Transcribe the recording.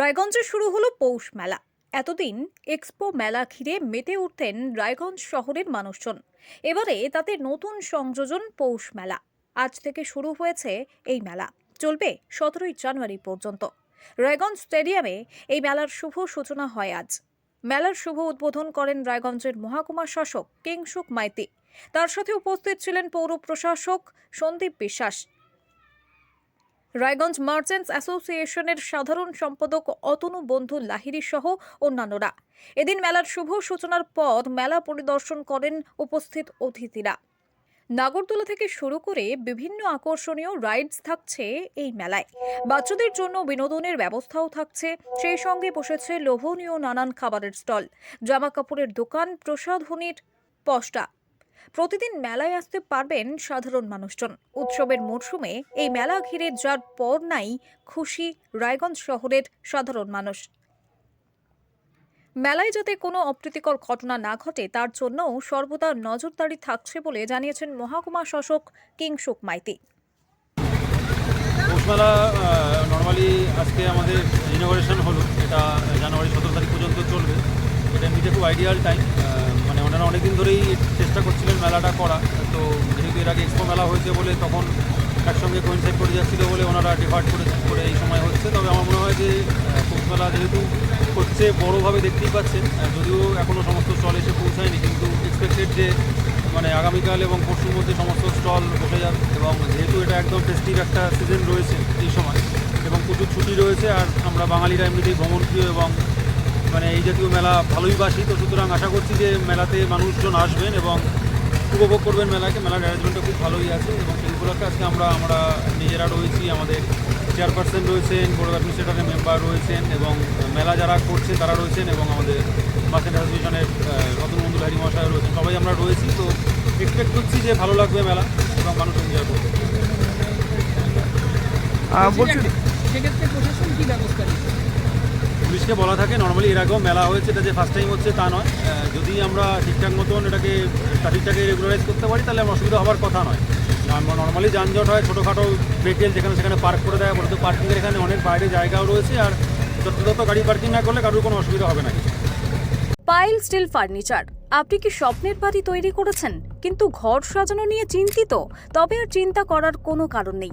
রায়গঞ্জে শুরু হলো পৌষ মেলা। এতদিন এক্সপো মেলা ঘিরে মেতে উঠতেন রায়গঞ্জ শহরের মানুষজন। এবারে তাতে নতুন সংযোজন পৌষ মেলা। আজ থেকে শুরু হয়েছে এই মেলা। চলবে সতেরোই জানুয়ারি পর্যন্ত। রায়গঞ্জ স্টেডিয়ামে এই মেলার শুভ সূচনা হয় আজ। মেলার শুভ উদ্বোধন করেন রায়গঞ্জের মহাকুমার শাসক কিংসুক মাইতি। তার সাথে উপস্থিত ছিলেন পৌর প্রশাসক সন্দীপ বিশ্বাস। রায়গঞ্জ মার্চেন্টস অ্যাসোসিয়েশনের সাধারণ সম্পাদক অতনু বন্ধু লাহিরি সহ অন্যান্যরা। এদিন মেলার শুভ সূচনার পর মেলা পরিদর্শন করেন উপস্থিত অতিথিরা। নাগরদোলা থেকে শুরু করে বিভিন্ন আকর্ষণীয় রাইডস থাকছে এই মেলায়। বাচ্চাদের জন্য বিনোদনের ব্যবস্থাও থাকছে। সেই সঙ্গে বসেছে লোভনীয় নানান খাবারের স্টল। জামা কাপড়ের দোকান, প্রসাধনীর পশটা প্রতিদিন মেলায় আসতে পারবেন সাধারণ মানুষজন। উৎসবের মরশুমে এই মেলা ঘিরে যার পর নাই খুশি রায়গঞ্জ শহরের সাধারণ মানুষ। মেলায় যাতে কোনো অপ্রীতিকর ঘটনা না ঘটে, তার জন্যও সর্বদা নজরদারি থাকছে বলে জানিয়েছেন মহাকুমা শাসক কিংসুক মাইতি। পৌষমেলা নর্মালি আজকে আমাদের ইনোগ্রেশন হলো। এটা জানুয়ারি সতেরো তারিখ পর্যন্ত চলবে। এটা এমনিতে খুব আইডিয়াল টাইম মানে ওনারা অনেকদিন ধরেই চেষ্টা করছিলেন মেলাটা করা। তো যেহেতু এর আগে এক্সপো মেলা হয়েছে বলে তখন একসঙ্গে কোইনসাইড করে যাচ্ছিল বলে ওনারা ডিফার্ট করে করে এই সময় হচ্ছে। তবে আমার মনে হয় যে পৌষমেলা যেহেতু হচ্ছে, বড়োভাবে দেখতেই পাচ্ছেন। যদিও এখনও সমস্ত স্টল এসে পৌঁছায়নি, কিন্তু এক্সপেক্টেড যে মানে আগামীকাল এবং পরশুর মধ্যে সমস্ত স্টল বসে যাবে। এবং যেহেতু এটা একদম ফেস্টিভ একটা সিজন রয়েছে এই সময়, এবং প্রচুর ছুটি রয়েছে। আর আমরা বাঙালিরা এমনিতেই ভ্রমণপ্রিয় এবং মানে এই জাতীয় মেলা ভালোই বাসি তো সুতরাং আশা করছি যে মেলাতে মানুষজন আসবেন এবং উপভোগ করবেন মেলাকে। মেলার অ্যারেঞ্জমেন্টটা খুব ভালোই আছে এবং সেই উপলক্ষে আজকে আমরা আমরা নিজেরা রয়েছি আমাদের চেয়ারপারসন রয়েছেন বোর্ড অফ অ্যাডমিনিস্ট্রেটরের মেম্বার রয়েছেন এবং মেলা যারা করছে তারা রয়েছেন এবং আমাদের মার্চেন্ট অ্যাসোসিয়েশনের রতন বন্ধু লাহিরি মহাশয় রয়েছেন। সবাই আমরা রয়েছি তো এক্সপেক্ট করছি যে ভালো লাগবে মেলা এবং মানুষ এনজয় করবে। সেক্ষেত্রে প্রশাসন কি ব্যবস্থা নিচ্ছে? পুলিশকে বলা থাকে নর্মালি এর আগেও মেলা হয়েছে, এটা যে ফার্স্ট টাইম হচ্ছে তা নয়। যদি আমরা ঠিকঠাক মতন এটাকে ট্রাফিকটাকে রেগুলারাইজ করতে পারি, তাহলে আমার অসুবিধা হওয়ার কথা নয়। নর্মালি যানজট হয়, ছোটোখাটো ভেহিকেল যেখানে সেখানে পার্ক করে দেয়, বলতে পার্কিংয়ের এখানে অনেক বাইরে জায়গাও রয়েছে, আর যথাযথ গাড়ি পার্কিং না করলে কারোর কোনো অসুবিধা হবে না পাইল স্টিল ফার্নিচার আপনি কি স্বপ্নের বাড়ি তৈরি করেছেন? কিন্তু ঘর সাজানো নিয়ে চিন্তিত, তবে আর চিন্তা করার কোনো কারণ নেই।